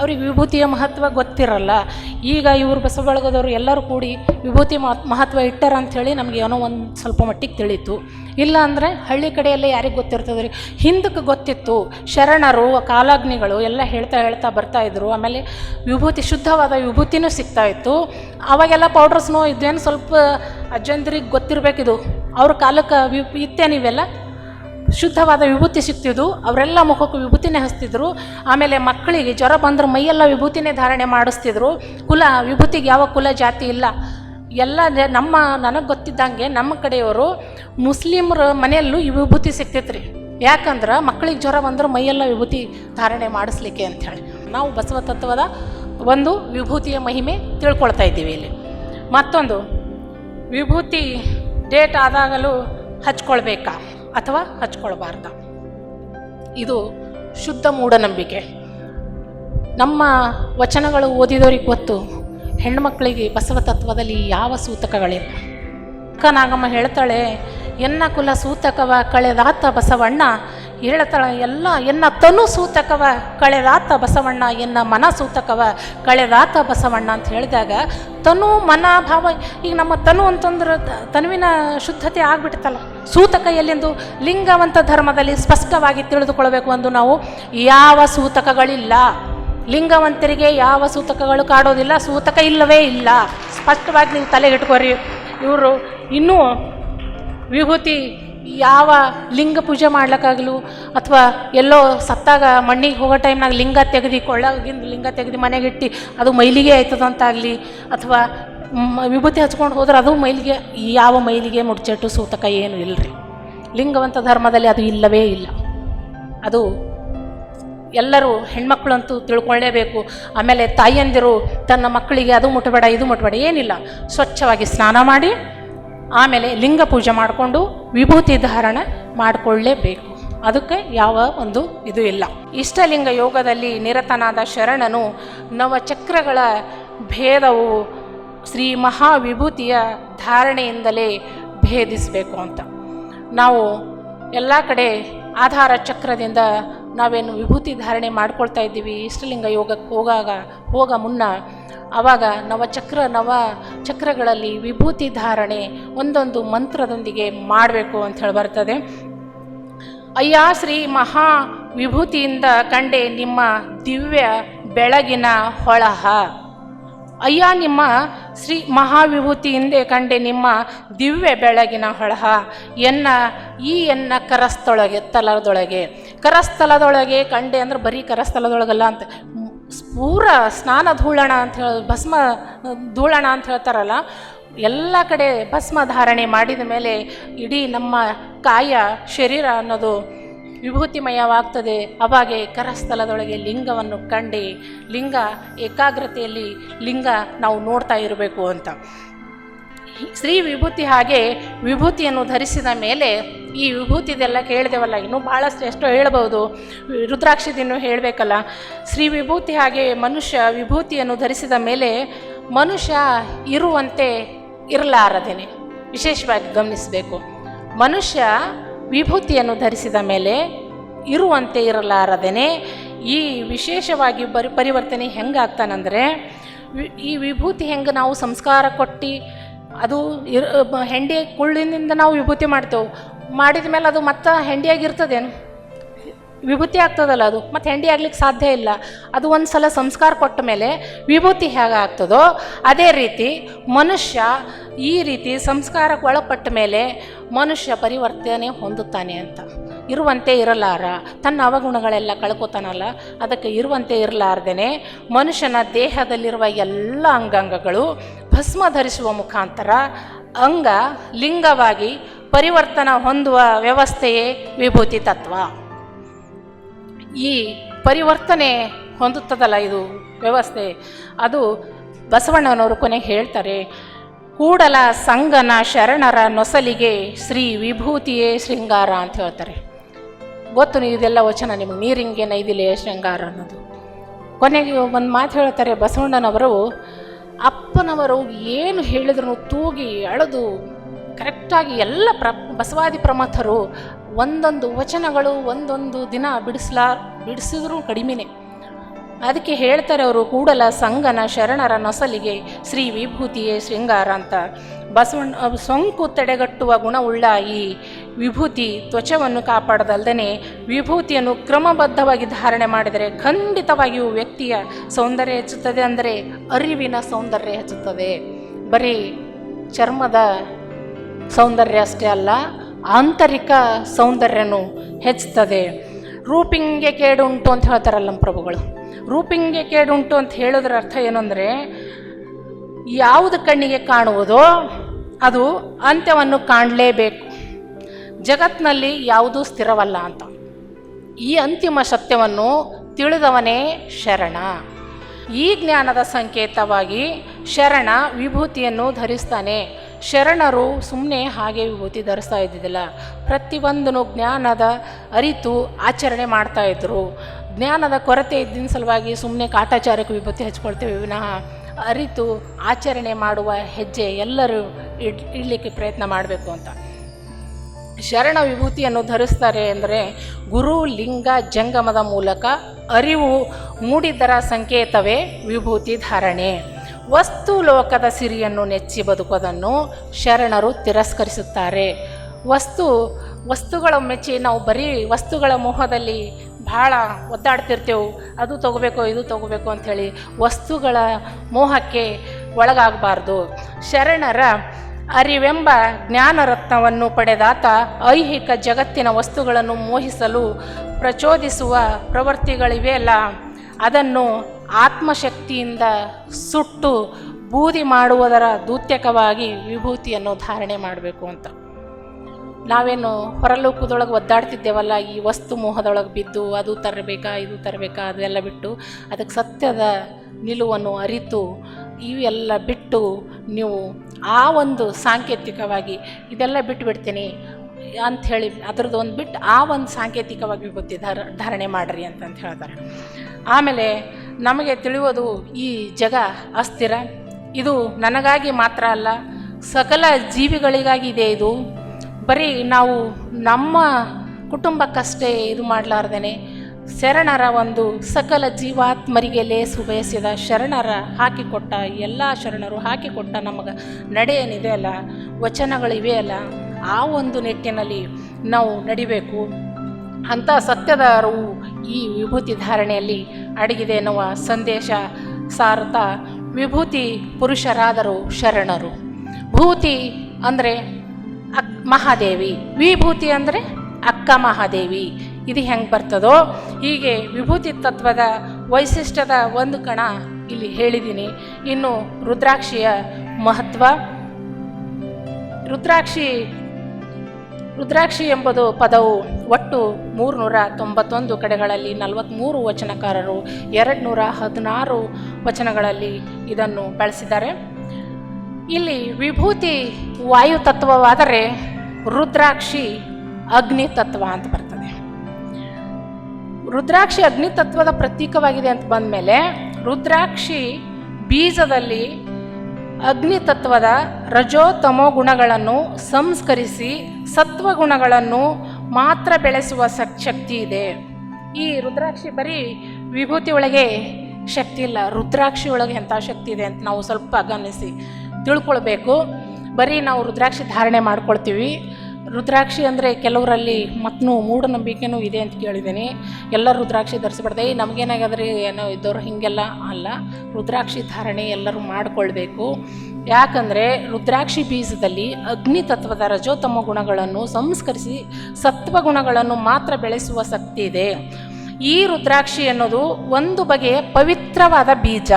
ಅವ್ರಿಗೆ ವಿಭೂತಿಯ ಮಹತ್ವ ಗೊತ್ತಿರಲ್ಲ. ಈಗ ಇವರು ಬಸವಳಗದವರು ಎಲ್ಲರೂ ಕೂಡಿ ವಿಭೂತಿ ಮಹತ್- ಮಹತ್ವ ಇಟ್ಟಾರ ಅಂಥೇಳಿ ನಮಗೆ ಏನೋ ಒಂದು ಸ್ವಲ್ಪ ಮಟ್ಟಿಗೆ ತಿಳಿತು. ಇಲ್ಲ ಅಂದರೆ ಹಳ್ಳಿ ಕಡೆಯಲ್ಲೇ ಯಾರಿಗೆ ಗೊತ್ತಿರ್ತದೆ ರೀ? ಹಿಂದಕ್ಕೆ ಗೊತ್ತಿತ್ತು. ಶರಣರು, ಕಾಲಾಗ್ನಿಗಳು ಎಲ್ಲ ಹೇಳ್ತಾ ಹೇಳ್ತಾ ಬರ್ತಾ ಇದ್ರು. ಆಮೇಲೆ ವಿಭೂತಿ, ಶುದ್ಧವಾದ ವಿಭೂತಿನೂ ಸಿಗ್ತಾ ಇತ್ತು. ಅವಾಗೆಲ್ಲ ಪೌಡ್ರಸ್ನೂ ಇದೇನು ಸ್ವಲ್ಪ ಅಜ್ಜಂದ್ರಿಗೆ ಗೊತ್ತಿರಬೇಕಿದು. ಅವ್ರ ಕಾಲಕ್ಕೆ ವಿ ಇತ್ತೇ ನೀವೆಲ್ಲ ಶುದ್ಧವಾದ ವಿಭೂತಿ ಸಿಗ್ತಿದ್ವು ಅವರೆಲ್ಲ ಮುಖಕ್ಕೂ ವಿಭೂತಿನೇ ಹಚ್ತಿದ್ರು. ಆಮೇಲೆ ಮಕ್ಕಳಿಗೆ ಜ್ವರ ಬಂದ್ರೆ ಮೈಯೆಲ್ಲ ವಿಭೂತಿನೇ ಧಾರಣೆ ಮಾಡಿಸ್ತಿದ್ರು. ಕುಲ, ವಿಭೂತಿಗೆ ಯಾವ ಕುಲ ಜಾತಿ ಇಲ್ಲ. ಎಲ್ಲ ನಮ್ಮ, ನನಗೆ ಗೊತ್ತಿದ್ದಂಗೆ ನಮ್ಮ ಕಡೆಯವರು ಮುಸ್ಲಿಮ್ರ ಮನೆಯಲ್ಲೂ ಈ ವಿಭೂತಿ ಸಿಗ್ತೈತ್ರಿ ಯಾಕಂದ್ರೆ ಮಕ್ಕಳಿಗೆ ಜ್ವರ ಬಂದ್ರೆ ಮೈಯೆಲ್ಲ ವಿಭೂತಿ ಧಾರಣೆ ಮಾಡಿಸ್ಲಿಕ್ಕೆ ಅಂಥೇಳಿ ನಾವು ಬಸವ ತತ್ವದ ಒಂದು ವಿಭೂತಿಯ ಮಹಿಮೆ ತಿಳ್ಕೊಳ್ತಾ ಇದ್ದೀವಿ ಇಲ್ಲಿ. ಮತ್ತೊಂದು, ವಿಭೂತಿ ಡೇಟ್ ಆದಾಗಲೂ ಹಚ್ಕೊಳ್ಬೇಕಾ? ಅಥವಾ ಹಚ್ಕೊಳ್ಬಾರ್ದ. ಇದು ಶುದ್ಧ ಮೂಢನಂಬಿಕೆ. ನಮ್ಮ ವಚನಗಳು ಓದಿದವರಿಗೆ ಗೊತ್ತು, ಹೆಣ್ಮಕ್ಳಿಗೆ ಬಸವ ತತ್ವದಲ್ಲಿ ಯಾವ ಸೂತಕಗಳಿಲ್ಲ. ಅಕ್ಕ ನಾಗಮ್ಮ ಹೇಳ್ತಾಳೆ, ಎನ್ನ ಕುಲ ಸೂತಕವ ಕಳೆದಾತ ಬಸವಣ್ಣ ಹೇಳ್ತಾಳೆ ಎಲ್ಲ ಎನ್ನ ತನು ಸೂತಕವ, ಕಳೆದಾತ ಬಸವಣ್ಣ ಎನ್ನ ಮನ ಸೂತಕವ, ಕಳೆದಾತ ಬಸವಣ್ಣ ಅಂತ ಹೇಳಿದಾಗ, ತನು ಮನ ಭಾವ, ಈಗ ನಮ್ಮ ತನು ಅಂತಂದ್ರೆ ತನುವಿನ ಶುದ್ಧತೆ ಆಗ್ಬಿಡ್ತಲ್ಲ ಸೂತಕ ಎಲ್ಲಿಂದು ಲಿಂಗವಂತ ಧರ್ಮದಲ್ಲಿ ಸ್ಪಷ್ಟವಾಗಿ ತಿಳಿದುಕೊಳ್ಬೇಕು ಅಂದು ನಾವು, ಯಾವ ಸೂತಕಗಳಿಲ್ಲ. ಲಿಂಗವಂತರಿಗೆ ಯಾವ ಸೂತಕಗಳು ಕಾಡೋದಿಲ್ಲ, ಸೂತಕ ಇಲ್ಲವೇ ಇಲ್ಲ. ಸ್ಪಷ್ಟವಾಗಿ ನೀವು ತಲೆಗಿಟ್ಕೋರಿ ಇವರು ಇನ್ನೂ ವಿಭೂತಿ ಯಾವ ಲಿಂಗ ಪೂಜೆ ಮಾಡ್ಲಿಕ್ಕಾಗಲು ಅಥವಾ ಎಲ್ಲೋ ಸತ್ತಾಗ ಮಣ್ಣಿಗೆ ಹೋಗೋ ಟೈಮ್ನಾಗ ಲಿಂಗ ತೆಗೆದು ಕೊಳ್ಳಾಗಿಂದ ಲಿಂಗ ತೆಗೆದು ಮನೆಗಿಟ್ಟು ಅದು ಮೈಲಿಗೆ ಆಯ್ತದಂತಾಗಲಿ ಅಥವಾ ವಿಭೂತಿ ಹಚ್ಕೊಂಡು ಹೋದ್ರೆ ಅದು ಮೈಲಿಗೆ, ಯಾವ ಮೈಲಿಗೆ ಮುಡ್ಚೆಟ್ಟು ಸೂತಕ ಏನು ಇಲ್ಲರಿ ಲಿಂಗವಂತ ಧರ್ಮದಲ್ಲಿ ಅದು ಇಲ್ಲವೇ ಇಲ್ಲ. ಅದು ಎಲ್ಲರೂ ಹೆಣ್ಮಕ್ಳಂತೂ ತಿಳ್ಕೊಳ್ಳೇಬೇಕು ಆಮೇಲೆ ತಾಯಿಯಂದಿರು ತನ್ನ ಮಕ್ಕಳಿಗೆ ಅದು ಮುಟ್ಟಬೇಡ ಇದು ಮುಟ್ಟಬೇಡ ಏನಿಲ್ಲ. ಸ್ವಚ್ಛವಾಗಿ ಸ್ನಾನ ಮಾಡಿ ಆಮೇಲೆ ಲಿಂಗ ಪೂಜೆ ಮಾಡಿಕೊಂಡು ವಿಭೂತಿ ಧಾರಣ ಮಾಡಿಕೊಳ್ಳೇಬೇಕು. ಅದಕ್ಕೆ ಯಾವ ಒಂದು ಇದು ಇಲ್ಲ. ಇಷ್ಟಲಿಂಗ ಯೋಗದಲ್ಲಿ ನಿರತನಾದ ಶರಣನು ನವಚಕ್ರಗಳ ಭೇದವು ಶ್ರೀ ಮಹಾವಿಭೂತಿಯ ಧಾರಣೆಯಿಂದಲೇ ಭೇದಿಸಬೇಕು ಅಂತ. ನಾವು ಎಲ್ಲ ಕಡೆ ಆಧಾರ ಚಕ್ರದಿಂದ ನಾವೇನು ವಿಭೂತಿ ಧಾರಣೆ ಮಾಡ್ಕೊಳ್ತಾ ಇದ್ದೀವಿ, ಇಷ್ಟಲಿಂಗ ಯೋಗಕ್ಕೆ ಹೋಗಾಗ ಹೋಗ ಮುನ್ನ ಆವಾಗ ನವಚಕ್ರ, ನವ ಚಕ್ರಗಳಲ್ಲಿ ವಿಭೂತಿ ಧಾರಣೆ ಒಂದೊಂದು ಮಂತ್ರದೊಂದಿಗೆ ಮಾಡಬೇಕು ಅಂತ ಹೇಳಿ ಬರ್ತದೆ. ಅಯ್ಯ, ಶ್ರೀ ಮಹಾ ವಿಭೂತಿಯಿಂದ ಕಂಡೆ ನಿಮ್ಮ ದಿವ್ಯ ಬೆಳಗಿನ ಹೊಳಹ. ಅಯ್ಯ, ನಿಮ್ಮ ಶ್ರೀ ಮಹಾವಿಭೂತಿಯಿಂದೆ ಕಂಡೆ ನಿಮ್ಮ ದಿವ್ಯ ಬೆಳಗಿನ ಹೊಳಹ. ಎನ್ನ, ಈ ಎನ್ನ ಕರಸ್ತೊಳಗೆ ತಲದೊಳಗೆ. ಕರಸ್ಥಲದೊಳಗೆ ಕಂಡೆ ಅಂದ್ರೆ ಬರೀ ಕರಸ್ಥಲದೊಳಗಲ್ಲ ಅಂತ ಪೂರ ಸ್ನಾನ ಧೂಳಣ ಅಂತ ಹೇಳಿ ಭಸ್ಮ ಧೂಳಣ ಅಂತ ಹೇಳ್ತಾರಲ್ಲ, ಎಲ್ಲ ಕಡೆ ಭಸ್ಮ ಧಾರಣೆ ಮಾಡಿದ ಮೇಲೆ ಇಡೀ ನಮ್ಮ ಕಾಯ, ಶರೀರ ಅನ್ನೋದು ವಿಭೂತಿಮಯವಾಗ್ತದೆ. ಅವಾಗೆ ಕರಸ್ಥಲದೊಳಗೆ ಲಿಂಗವನ್ನು ಕಂಡು, ಲಿಂಗ ಏಕಾಗ್ರತೆಯಲ್ಲಿ ಲಿಂಗ ನಾವು ನೋಡ್ತಾ ಇರಬೇಕು ಅಂತ. ಶ್ರೀ ವಿಭೂತಿ ಹಾಗೆ ವಿಭೂತಿಯನ್ನು ಧರಿಸಿದ ಮೇಲೆ ಈ ವಿಭೂತಿದೆಲ್ಲ ಕೇಳಿದೆವಲ್ಲ, ಇನ್ನೂ ಭಾಳಷ್ಟು ಎಷ್ಟೋ ಹೇಳ್ಬೋದು ರುದ್ರಾಕ್ಷಿದಿನ್ನು ಹೇಳಬೇಕಲ್ಲ, ಸ್ತ್ರೀ ವಿಭೂತಿ ಹಾಗೆ ಮನುಷ್ಯ ವಿಭೂತಿಯನ್ನು ಧರಿಸಿದ ಮೇಲೆ ಮನುಷ್ಯ ಇರುವಂತೆ ಇರಲಾರದೇನೆ. ವಿಶೇಷವಾಗಿ ಗಮನಿಸಬೇಕು. ಮನುಷ್ಯ ವಿಭೂತಿಯನ್ನು ಧರಿಸಿದ ಮೇಲೆ ಇರುವಂತೆ ಇರಲಾರದೇನೆ. ಈ ವಿಶೇಷವಾಗಿ ಬರಿ, ಪರಿವರ್ತನೆ ಹೆಂಗಾಗ್ತಾನಂದರೆ, ಈ ವಿಭೂತಿ ಹೆಂಗೆ ನಾವು ಸಂಸ್ಕಾರ ಕೊಟ್ಟು ಅದು ಇರ್ ಹೆಂಡಿ ಕುಳ್ಳಿನಿಂದ ನಾವು ವಿಭೂತಿ ಮಾಡ್ತೇವೆ. ಮಾಡಿದ ಮೇಲೆ ಅದು ಮತ್ತೆ ಹೆಂಡಿಯಾಗಿರ್ತದೇನು ವಿಭೂತಿ ಆಗ್ತದಲ್ಲ ಅದು. ಮತ್ತು ಹೆಂಡಿ ಆಗ್ಲಿಕ್ಕೆ ಸಾಧ್ಯ ಇಲ್ಲ. ಅದು ಒಂದು ಸಲ ಸಂಸ್ಕಾರ ಕೊಟ್ಟ ಮೇಲೆ ವಿಭೂತಿ ಹೇಗೆ ಆಗ್ತದೋ ಅದೇ ರೀತಿ ಮನುಷ್ಯ ಈ ರೀತಿ ಸಂಸ್ಕಾರಕ್ಕೆ ಒಳಪಟ್ಟ ಮೇಲೆ ಮನುಷ್ಯ ಪರಿವರ್ತನೆ ಹೊಂದುತ್ತಾನೆ ಅಂತ. ಇರುವಂತೆ ಇರಲಾರ. ತನ್ನ ಅವಗುಣಗಳೆಲ್ಲ ಕಳ್ಕೊತಾನಲ್ಲ. ಅದಕ್ಕೆ ಇರುವಂತೆ ಇರಲಾರ್ದೇನೆ ಮನುಷ್ಯನ ದೇಹದಲ್ಲಿರುವ ಎಲ್ಲ ಅಂಗಾಂಗಗಳು ಭಸ್ಮ ಧರಿಸುವ ಮುಖಾಂತರ ಅಂಗ ಲಿಂಗವಾಗಿ ಪರಿವರ್ತನ ಹೊಂದುವ ವ್ಯವಸ್ಥೆಯೇ ವಿಭೂತಿ ತತ್ವ. ಈ ಪರಿವರ್ತನೆ ಹೊಂದುತ್ತದಲ್ಲ ಇದು ವ್ಯವಸ್ಥೆ, ಅದು ಬಸವಣ್ಣನವರು ಕೊನೆಗೆ ಹೇಳ್ತಾರೆ, ಕೂಡಲ ಸಂಗನ ಶರಣರ ನೊಸಲಿಗೆ ಶ್ರೀ ವಿಭೂತಿಯೇ ಶೃಂಗಾರ ಅಂತ ಹೇಳ್ತಾರೆ. ಗೊತ್ತು ಇದೆಲ್ಲ ವಚನ ನಿಮಗೆ, ನೀರಿಂಗೆ ನೈದಿಲೆಯ ಶೃಂಗಾರ ಅನ್ನೋದು. ಕೊನೆಗೆ ಒಂದು ಮಾತು ಹೇಳ್ತಾರೆ ಬಸವಣ್ಣನವರು ಅಪ್ಪನವರು ಏನು ಹೇಳಿದ್ರು ತೂಗಿ ಅಳೆದು ಕರೆಕ್ಟಾಗಿ ಎಲ್ಲ ಪ್ರ, ಬಸವಾದಿ ಪ್ರಮಥರು ಒಂದೊಂದು ವಚನಗಳು ಒಂದೊಂದು ದಿನ ಬಿಡಿಸ್ಲಾ, ಬಿಡಿಸಿದ್ರು ಕಡಿಮೆನೆ. ಅದಕ್ಕೆ ಹೇಳ್ತಾರೆ ಅವರು, ಕೂಡಲ ಸಂಗನ ಶರಣರ ನೊಸಲಿಗೆ ಶ್ರೀ ವಿಭೂತಿಯೇ ಶೃಂಗಾರ ಅಂತ. ಬಸವಣ್ಣ ಸೋಂಕು ತಡೆಗಟ್ಟುವ ಗುಣವುಳ್ಳ ಈ ವಿಭೂತಿ ತ್ವಚವನ್ನು ಕಾಪಾಡದಲ್ದೇ ವಿಭೂತಿಯನ್ನು ಕ್ರಮಬದ್ಧವಾಗಿ ಧಾರಣೆ ಮಾಡಿದರೆ ಖಂಡಿತವಾಗಿಯೂ ವ್ಯಕ್ತಿಯ ಸೌಂದರ್ಯ ಹೆಚ್ಚುತ್ತದೆ ಅಂದರೆ ಅರಿವಿನ ಸೌಂದರ್ಯ ಹೆಚ್ಚುತ್ತದೆ. ಬರೀ ಚರ್ಮದ ಸೌಂದರ್ಯ ಅಷ್ಟೇ ಅಲ್ಲ, ಆಂತರಿಕ ಸೌಂದರ್ಯನೂ ಹೆಚ್ಚುತ್ತದೆ. ರೂಪಿಂಗೆ ಕೇಡುಂಟು ಅಂತ ಹೇಳ್ತಾರಲ್ಲ ನಮ್ಮ ಪ್ರಭುಗಳು. ರೂಪಿಂಗೆ ಕೇಡುಂಟು ಅಂತ ಹೇಳೋದ್ರ ಅರ್ಥ ಏನು ಅಂದರೆ, ಯಾವುದು ಕಣ್ಣಿಗೆ ಕಾಣುವುದೋ ಅದು ಅಂತ್ಯವನ್ನು ಕಾಣಲೇಬೇಕು. ಜಗತ್ತಿನಲ್ಲಿ ಯಾವುದೂ ಸ್ಥಿರವಲ್ಲ ಅಂತ. ಈ ಅಂತಿಮ ಸತ್ಯವನ್ನು ತಿಳಿದವನೇ ಶರಣ. ಈ ಜ್ಞಾನದ ಸಂಕೇತವಾಗಿ ಶರಣ ವಿಭೂತಿಯನ್ನು ಧರಿಸ್ತಾನೆ. ಶರಣರು ಸುಮ್ಮನೆ ಹಾಗೆ ವಿಭೂತಿ ಧರಿಸ್ತಾ ಇದ್ದಿದ್ದಿಲ್ಲ. ಪ್ರತಿಯೊಂದನ್ನು ಜ್ಞಾನದ ಅರಿತು ಆಚರಣೆ ಮಾಡ್ತಾ ಇದ್ದರು ಜ್ಞಾನದ ಕೊರತೆ ಇದ್ದಿನ ಸಲುವಾಗಿ ಸುಮ್ಮನೆ ಕಾಟಾಚಾರಕ್ಕೆ ವಿಭೂತಿ ಹಚ್ಕೊಳ್ತೇವೆ ವಿನಃ ಅರಿತು ಆಚರಣೆ ಮಾಡುವ ಹೆಜ್ಜೆ ಎಲ್ಲರೂ ಇಡ್, ಇಡಲಿಕ್ಕೆ ಪ್ರಯತ್ನ ಮಾಡಬೇಕು ಅಂತ. ಶರಣ ವಿಭೂತಿಯನ್ನು ಧರಿಸ್ತಾರೆ ಅಂದರೆ ಗುರು ಲಿಂಗ ಜಂಗಮದ ಮೂಲಕ ಅರಿವು ಮೂಡಿದರ ಸಂಕೇತವೇ ವಿಭೂತಿ ಧಾರಣೆ. ವಸ್ತು ಲೋಕದ ಸಿರಿಯನ್ನು ನೆಚ್ಚಿ ಬದುಕೋದನ್ನು ಶರಣರು ತಿರಸ್ಕರಿಸುತ್ತಾರೆ. ವಸ್ತು, ವಸ್ತುಗಳ ಮೆಚ್ಚಿ ನಾವು ಬರೀ ವಸ್ತುಗಳ ಮೋಹದಲ್ಲಿ ಭಾಳ ಒದ್ದಾಡ್ತಿರ್ತೇವೆ. ಅದು ತಗೋಬೇಕು, ಇದು ತಗೋಬೇಕು ಅಂಥೇಳಿ ವಸ್ತುಗಳ ಮೋಹಕ್ಕೆ ಒಳಗಾಗಬಾರ್ದು. ಶರಣರ ಅರಿವೆಂಬ ಜ್ಞಾನರತ್ನವನ್ನು ಪಡೆದಾತ ಐಹಿಕ ಜಗತ್ತಿನ ವಸ್ತುಗಳನ್ನು ಮೋಹಿಸಲು ಪ್ರಚೋದಿಸುವ ಪ್ರವೃತ್ತಿಗಳಿವೆಯಲ್ಲ, ಅದನ್ನು ಆತ್ಮಶಕ್ತಿಯಿಂದ ಸುಟ್ಟು ಬೂದಿ ಮಾಡುವುದರ ದೂತ್ಯಕವಾಗಿ ವಿಭೂತಿಯನ್ನು ಧಾರಣೆ ಮಾಡಬೇಕು ಅಂತ. ನಾವೇನು ಹೊರಲೋಕದೊಳಗೆ ಒದ್ದಾಡ್ತಿದ್ದೇವಲ್ಲ, ಈ ವಸ್ತು ಮೋಹದೊಳಗೆ ಬಿದ್ದು ಅದು ತರಬೇಕಾ, ಇದು ತರಬೇಕಾ, ಅದೆಲ್ಲ ಬಿಟ್ಟು ಅದಕ್ಕೆ ಸತ್ಯದ ನಿಲುವನ್ನು ಅರಿತು ಇವೆಲ್ಲ ಬಿಟ್ಟು ನೀವು ಆ ಒಂದು ಸಾಂಕೇತಿಕವಾಗಿ ಇದೆಲ್ಲ ಬಿಟ್ಟು ಬಿಡ್ತೀನಿ ಅಂಥೇಳಿ ಅದ್ರದ್ದು ಒಂದು ಬಿಟ್ಟು ಆ ಒಂದು ಸಾಂಕೇತಿಕವಾಗಿ ಗೊತ್ತಿ ಧಾರ, ಧಾರಣೆ ಮಾಡಿರಿ ಅಂತಂತ ಹೇಳ್ತಾರೆ. ಆಮೇಲೆ ನಮಗೆ ತಿಳಿಯೋದು ಈ ಜಗ ಅಸ್ಥಿರ. ಇದು ನನಗಾಗಿ ಮಾತ್ರ ಅಲ್ಲ, ಸಕಲ ಜೀವಿಗಳಿಗಾಗಿ ಇದೆ. ಇದು ಬರೀ ನಾವು ನಮ್ಮ ಕುಟುಂಬಕ್ಕಷ್ಟೇ ಇದು ಮಾಡಲಾರ್ದೇ ಶರಣರ ಒಂದು ಸಕಲ ಜೀವಾತ್ಮರಿಗೆ ಲೇಸು ಬಯಸಿದ ಶರಣರ ಹಾಕಿಕೊಟ್ಟ ಎಲ್ಲ ಶರಣರು ಹಾಕಿಕೊಟ್ಟ ನಮಗೆ ನಡೆ ಏನಿದೆ ಅಲ್ಲ, ವಚನಗಳಿವೆ ಅಲ್ಲ, ಆ ಒಂದು ನಿಟ್ಟಿನಲ್ಲಿ ನಾವು ನಡಿಬೇಕು. ಅಂಥ ಸತ್ಯದ ಈ ವಿಭೂತಿ ಧಾರಣೆಯಲ್ಲಿ ಅಡಗಿದೆ ಎನ್ನುವ ಸಂದೇಶ ಸಾರತ ವಿಭೂತಿ ಪುರುಷರಾದರು ಶರಣರು. ಭೂತಿ ಅಂದರೆ ಅಕ್ ಮಹಾದೇವಿ, ವಿಭೂತಿ ಅಂದರೆ ಅಕ್ಕ ಮಹಾದೇವಿ ಇದು ಹೆಂಗೆ ಬರ್ತದೋ ಹೀಗೆ ವಿಭೂತಿ ತತ್ವದ ವೈಶಿಷ್ಟ್ಯದ ಒಂದು ಕಣ ಇಲ್ಲಿ ಹೇಳಿದ್ದೀನಿ. ಇನ್ನು ರುದ್ರಾಕ್ಷಿಯ ಮಹತ್ವ. ರುದ್ರಾಕ್ಷಿ ರುದ್ರಾಕ್ಷಿ ಎಂಬುದು ಪದವು ಒಟ್ಟು ಮೂರುನೂರ ತೊಂಬತ್ತೊಂದು ಕಡೆಗಳಲ್ಲಿ ನಲವತ್ತ್ಮೂರು ವಚನಕಾರರು ಎರಡು ನೂರ ಹದಿನಾರು ವಚನಗಳಲ್ಲಿ ಇದನ್ನು ಬಳಸಿದ್ದಾರೆ. ಇಲ್ಲಿ ವಿಭೂತಿ ವಾಯು ತತ್ವವಾದರೆ ರುದ್ರಾಕ್ಷಿ ಅಗ್ನಿ ತತ್ವ ಅಂತ ಬರ್ತದೆ. ರುದ್ರಾಕ್ಷಿ ಅಗ್ನಿ ತತ್ವದ ಪ್ರತೀಕವಾಗಿದೆ ಅಂತ ಬಂದಮೇಲೆ ರುದ್ರಾಕ್ಷಿ ಬೀಜದಲ್ಲಿ ಅಗ್ನಿ ತತ್ವದ ರಜೋ ತಮೋ ಗುಣಗಳನ್ನು ಸಂಸ್ಕರಿಸಿ ಸತ್ವ ಗುಣಗಳನ್ನು ಮಾತ್ರ ಬೆಳೆಸುವ ಸಕ್, ಶಕ್ತಿ ಇದೆ. ಈ ರುದ್ರಾಕ್ಷಿ ಬರೀ ವಿಭೂತಿ ಒಳಗೆ ಶಕ್ತಿ ಇಲ್ಲ, ರುದ್ರಾಕ್ಷಿ ಒಳಗೆ ಎಂಥ ಶಕ್ತಿ ಇದೆ ಅಂತ ನಾವು ಸ್ವಲ್ಪ ಗಮನಿಸಿ ತಿಳ್ಕೊಳ್ಬೇಕು. ಬರೀ ನಾವು ರುದ್ರಾಕ್ಷಿ ಧಾರಣೆ ಮಾಡ್ಕೊಳ್ತೀವಿ. ರುದ್ರಾಕ್ಷಿ ಅಂದರೆ ಕೆಲವರಲ್ಲಿ ಮತ್ತೂ ಮೂಢನಂಬಿಕೆನೂ ಇದೆ ಅಂತ ಕೇಳಿದ್ದೀನಿ. ಎಲ್ಲ ರುದ್ರಾಕ್ಷಿ ಧರಿಸ್ಬಿಡ್ದೆ ನಮಗೇನಾಗದ್ರಿ ಏನೋ ಇದ್ದವರು ಹೀಗೆಲ್ಲ ಅಲ್ಲ. ರುದ್ರಾಕ್ಷಿ ಧಾರಣೆ ಎಲ್ಲರೂ ಮಾಡಿಕೊಳ್ಬೇಕು. ಯಾಕಂದರೆ ರುದ್ರಾಕ್ಷಿ ಬೀಜದಲ್ಲಿ ಅಗ್ನಿ ತತ್ವದ ರಜೋತ್ತಮ ಗುಣಗಳನ್ನು ಸಂಸ್ಕರಿಸಿ ಸತ್ವ ಗುಣಗಳನ್ನು ಮಾತ್ರ ಬೆಳೆಸುವ ಶಕ್ತಿ ಇದೆ. ಈ ರುದ್ರಾಕ್ಷಿ ಅನ್ನೋದು ಒಂದು ಬಗೆಯ ಪವಿತ್ರವಾದ ಬೀಜ.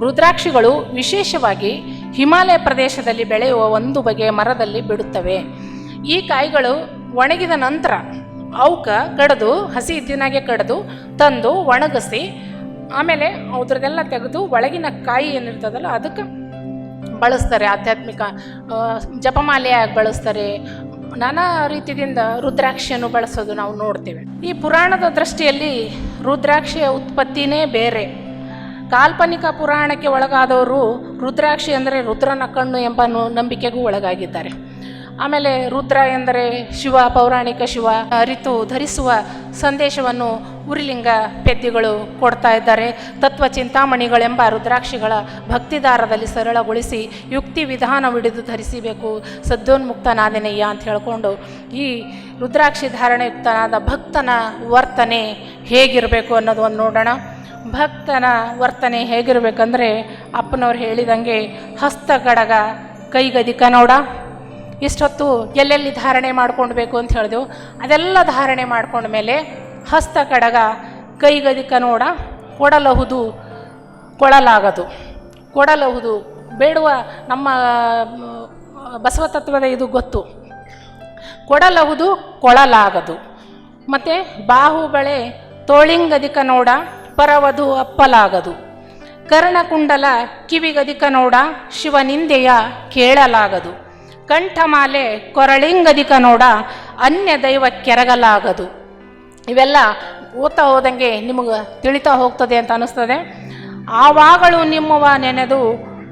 ರುದ್ರಾಕ್ಷಿಗಳು ವಿಶೇಷವಾಗಿ ಹಿಮಾಲಯ ಪ್ರದೇಶದಲ್ಲಿ ಬೆಳೆಯುವ ಒಂದು ಬಗೆಯ ಮರದಲ್ಲಿ ಬಿಡುತ್ತವೆ. ಈ ಕಾಯಿಗಳು ಒಣಗಿದ ನಂತರ ಅವುಕ ಕಡಿದು, ಹಸಿ ಇದ್ದಿನಾಗೆ ಕಡಿದು, ತಂದು ಒಣಗಿಸಿ, ಆಮೇಲೆ ಅದ್ರದ್ದೆಲ್ಲ ತೆಗೆದು ಒಳಗಿನ ಕಾಯಿ ಏನಿರ್ತದಲ್ಲ ಅದಕ್ಕೆ ಬಳಸ್ತಾರೆ. ಆಧ್ಯಾತ್ಮಿಕ ಜಪಮಾಲೆಯಾಗಿ ಬಳಸ್ತಾರೆ. ನಾನಾ ರೀತಿಯಿಂದ ರುದ್ರಾಕ್ಷಿಯನ್ನು ಬಳಸೋದು ನಾವು ನೋಡ್ತೇವೆ. ಈ ಪುರಾಣದ ದೃಷ್ಟಿಯಲ್ಲಿ ರುದ್ರಾಕ್ಷಿಯ ಉತ್ಪತ್ತಿನೇ ಬೇರೆ. ಕಾಲ್ಪನಿಕ ಪುರಾಣಕ್ಕೆ ಒಳಗಾದವರು ರುದ್ರಾಕ್ಷಿ ಅಂದರೆ ರುದ್ರನ ಕಣ್ಣು ಎಂಬ ನಂಬಿಕೆಗೂ ಒಳಗಾಗಿದ್ದಾರೆ. ಆಮೇಲೆ ರುದ್ರ ಎಂದರೆ ಶಿವ, ಪೌರಾಣಿಕ ಶಿವ ಅರಿತು ಧರಿಸುವ ಸಂದೇಶವನ್ನು ಉರಿಲಿಂಗ ಪೆದ್ದಿಗಳು ಕೊಡ್ತಾ ಇದ್ದಾರೆ. ತತ್ವ ಚಿಂತಾಮಣಿಗಳೆಂಬ ರುದ್ರಾಕ್ಷಿಗಳ ಭಕ್ತಿದಾರದಲ್ಲಿ ಸರಳಗೊಳಿಸಿ ಯುಕ್ತಿ ವಿಧಾನವಿಡಿದು ಧರಿಸಬೇಕು. ಸದ್ಯೋನ್ಮುಕ್ತನಾದೆನಯ್ಯ ಅಂತ ಹೇಳಿಕೊಂಡು ಈ ರುದ್ರಾಕ್ಷಿ ಧಾರಣೆಯುಕ್ತನಾದ ಭಕ್ತನ ವರ್ತನೆ ಹೇಗಿರಬೇಕು ಅನ್ನೋದು ಒಂದು ನೋಡೋಣ. ಭಕ್ತನ ವರ್ತನೆ ಹೇಗಿರಬೇಕಂದ್ರೆ ಅಪ್ಪನವ್ರು ಹೇಳಿದಂಗೆ ಹಸ್ತ ಕಡಗ ಕೈಗದಿಕ ನೋಡ ಇಷ್ಟೊತ್ತು ಎಲ್ಲೆಲ್ಲಿ ಧಾರಣೆ ಮಾಡ್ಕೊಳ್ಬೇಕು ಅಂತ ಹೇಳಿದೆವು. ಅದೆಲ್ಲ ಧಾರಣೆ ಮಾಡ್ಕೊಂಡ್ಮೇಲೆ ಹಸ್ತ ಕಡಗ ಕೈಗದಿಕ ನೋಡ ಕೊಡಲಹುದು ಕೊಡಲಾಗದು. ಕೊಡಲಹುದು ಬೇಡುವ ನಮ್ಮ ಬಸವತತ್ವದ ಬಸವ ತತ್ವದ ಇದು ಗೊತ್ತು. ಕೊಡಲಹುದು ಕೊಳಲಾಗದು. ಮತ್ತು ಬಾಹುಬಳೆ ತೋಳಿಂಗದಿಕ ನೋಡ ಪರವಧು ಅಪ್ಪಲಾಗದು. ಕರ್ಣಕುಂಡಲ ಕಿವಿಗದಿಕ ನೋಡ ಶಿವನಿಂದೆಯ ಕೇಳಲಾಗದು. ಕಂಠಮಾಲೆ ಕೊರಳಿಂಗದಿಕ ನೋಡ ಅನ್ಯ ದೈವ ಕೆರಗಲಾಗದು. ಇವೆಲ್ಲ ಓದ್ತಾ ಹೋದಂಗೆ ನಿಮಗೆ ತಿಳಿತಾ ಹೋಗ್ತದೆ ಅಂತ ಅನಿಸ್ತದೆ ಆವಾಗಳು ನಿಮ್ಮವ ನೆನೆದು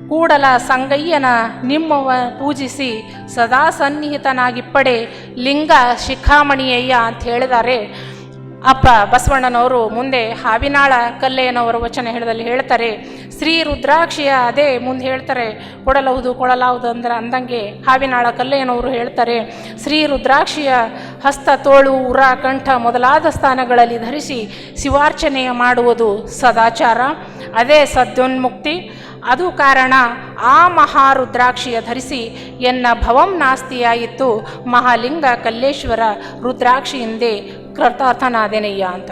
ಕೂಡಲ ಸಂಗಯ್ಯನ ನಿಮ್ಮವ ಪೂಜಿಸಿ ಸದಾ ಸನ್ನಿಹಿತನಾಗಿಪ್ಪಡೆ ಲಿಂಗ ಶಿಖಾಮಣಿಯಯ್ಯ ಅಂತ ಹೇಳಿದ್ದಾರೆ ಅಪ್ಪ ಬಸವಣ್ಣನವರು ಮುಂದೆ ಹಾವಿನಾಳ ಕಲ್ಲೆಯನವರ ವಚನ ಹೇಳದಲ್ಲಿ ಹೇಳ್ತಾರೆ, ಶ್ರೀ ರುದ್ರಾಕ್ಷಿಯ ಅದೇ ಮುಂದೆ ಹೇಳ್ತಾರೆ, ಕೊಡಲಹುದು ಕೊಡಲಾವುದು ಅಂದ್ರೆ ಅಂದಂಗೆ ಹಾವಿನಾಳ ಕಲ್ಲೆಯನವರು ಹೇಳ್ತಾರೆ, ಶ್ರೀ ರುದ್ರಾಕ್ಷಿಯ ಹಸ್ತ, ತೋಳು, ಉರ, ಕಂಠ ಮೊದಲಾದ ಸ್ಥಾನಗಳಲ್ಲಿ ಧರಿಸಿ ಶಿವಾರ್ಚನೆಯ ಮಾಡುವುದು ಸದಾಚಾರ, ಅದೇ ಸದ್ಯೋನ್ಮುಕ್ತಿ. ಅದು ಕಾರಣ ಆ ಮಹಾರುದ್ರಾಕ್ಷಿಯ ಧರಿಸಿ ಎನ್ನ ಭವಂ ನಾಸ್ತಿಯಾಯಿತು ಮಹಾಲಿಂಗ ಕಲ್ಲೇಶ್ವರ ರುದ್ರಾಕ್ಷಿಯಿಂದೇ ಕೃತಾರ್ಥನಾದೆನಯ್ಯ ಅಂತ.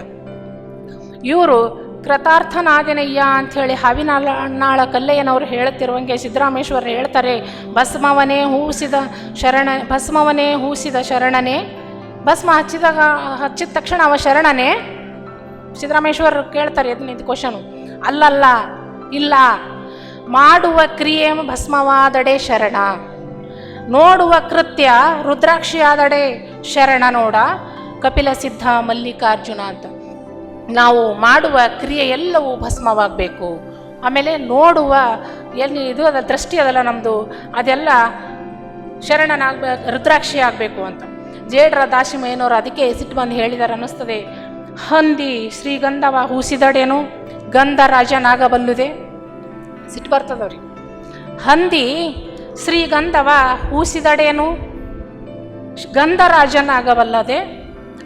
ಇವರು ಕೃತಾರ್ಥನಾದೆನಯ್ಯ ಅಂಥೇಳಿ ಹಾವಿನಾಳ ಅಣ್ಣಾಳ ಕಲ್ಲಯ್ಯನವರು ಹೇಳುತ್ತಿರುವಂಗೆ ಸಿದ್ದರಾಮೇಶ್ವರ ಹೇಳ್ತಾರೆ, ಭಸ್ಮವನೇ ಹೂಸಿದ ಶರಣ, ಭಸ್ಮವನೇ ಹೂಸಿದ ಶರಣನೇ, ಭಸ್ಮ ಹಚ್ಚಿದಾಗ, ಹಚ್ಚಿದ ತಕ್ಷಣ ಅವ ಶರಣನೇ? ಸಿದ್ದರಾಮೇಶ್ವರ ಕೇಳ್ತಾರೆ ಇದು ಕ್ವಶನು ಅಲ್ಲಲ್ಲ, ಇಲ್ಲ, ಮಾಡುವ ಕ್ರಿಯೆ ಭಸ್ಮವಾದಡೆ ಶರಣ, ನೋಡುವ ಕೃತ್ಯ ರುದ್ರಾಕ್ಷಿಯಾದಡೆ ಶರಣ ನೋಡ ಕಪಿಲ ಸಿದ್ಧ ಮಲ್ಲಿಕಾರ್ಜುನ ಅಂತ. ನಾವು ಮಾಡುವ ಕ್ರಿಯೆ ಎಲ್ಲವೂ ಭಸ್ಮವಾಗಬೇಕು. ಆಮೇಲೆ ನೋಡುವ ಎಲ್ಲಿ ಇದು ಅದ, ದೃಷ್ಟಿ ಅದಲ್ಲ ನಮ್ಮದು ಅದೆಲ್ಲ ಶರಣನಾಗಬೇಕು ರುದ್ರಾಕ್ಷಿ ಆಗಬೇಕು ಅಂತ. ಜೇಡ್ರ ದಾಶಿಮಯ್ಯನವರು ಅದಕ್ಕೆ ಸಿಟ್ಟು ಬಂದು ಹೇಳಿದಾರೆ ಅನ್ನಿಸ್ತದೆ. ಹಂದಿ ಶ್ರೀಗಂಧವ ಹೂಸಿದಡೇನು, ಗಂಧ ರಾಜನಾಗಬಲ್ಲುದೆ ಸಿಟ್ಟು ಬರ್ತದವ್ರಿ ಹಂದಿ ಶ್ರೀಗಂಧವ ಹೂಸಿದಡೇನು ಗಂಧರಾಜನಾಗಬಲ್ಲದೆ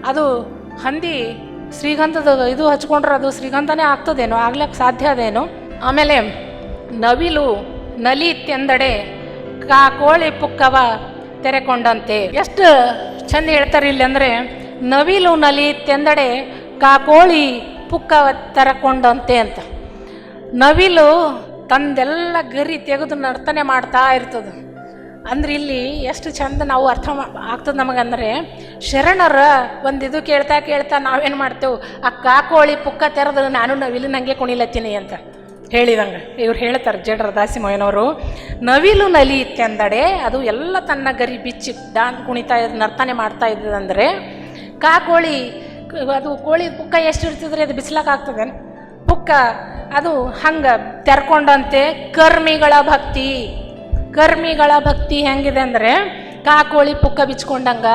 ಅದು ಹಂದಿ ಶ್ರೀಗಂಧದ ಇದು ಹಚ್ಕೊಂಡ್ರೆ ಅದು ಶ್ರೀಗಂಧನೇ ಆಗ್ತದೇನೋ ಆಗ್ಲಕ್ಕೆ ಸಾಧ್ಯ ಅದೇನು. ಆಮೇಲೆ ನವಿಲು ನಲಿ ತೆಂದಡೆ ಕಾ ಕೋಳಿ ಪುಕ್ಕವ ತೆರೆಕೊಂಡಂತೆ. ಎಷ್ಟು ಚಂದ ಹೇಳ್ತಾರೆ ಇಲ್ಲಿ ಅಂದರೆ, ನವಿಲು ನಲಿತೆಂದಡೆ ಕಾ ಕೋಳಿ ಪುಕ್ಕವ ತೆರೆಕೊಂಡಂತೆ ಅಂತ. ನವಿಲು ತಂದೆಲ್ಲ ಗರಿ ತೆಗೆದು ನರ್ತನೆ ಮಾಡ್ತಾ ಇರ್ತದೆ. ಅಂದ್ರೆ ಇಲ್ಲಿ ಎಷ್ಟು ಚಂದ ನಾವು ಅರ್ಥ ಆಗ್ತದೆ ನಮಗಂದ್ರೆ ಶರಣರ ಒಂದು ಇದು ಕೇಳ್ತಾ ಕೇಳ್ತಾ ನಾವೇನು ಮಾಡ್ತೇವೆ ಆ ಕಾಕೋಳಿ ಪುಕ್ಕ ತೆರೆದು ನಾನು ನವಿಲು ನಂಗೆ ಕುಣಿಲತ್ತೀನಿ ಅಂತ ಹೇಳಿದಂಗೆ. ಇವ್ರು ಹೇಳ್ತಾರೆ ಜಡ್ರ ದಾಸಿಮಯ್ಯನವರು ನವಿಲು ನಲಿ ಇತ್ತೆಂದಡೆ ಅದು ಎಲ್ಲ ತನ್ನ ಗರಿ ಬಿಚ್ಚಿ ಡಾನ್ ಕುಣಿತಾ ಇದ್, ನರ್ತನೆ ಮಾಡ್ತಾ ಇದ್ದದಂದರೆ ಕಾಕೋಳಿ ಅದು ಕೋಳಿ ಪುಕ್ಕ ಎಷ್ಟು ಇರ್ತದ್ರಿ ಅದು ಬಿಸ್ಲಾಕಾಗ್ತದೆ ಪುಕ್ಕ ಅದು ಹಂಗ ತೆರ್ಕೊಂಡಂತೆ ಕರ್ಮಿಗಳ ಭಕ್ತಿ. ಕರ್ಮಿಗಳ ಭಕ್ತಿ ಹೆಂಗಿದೆ ಅಂದರೆ ಕಾಕೋಳಿ ಪುಕ್ಕ ಬಿಚ್ಕೊಂಡಂಗ.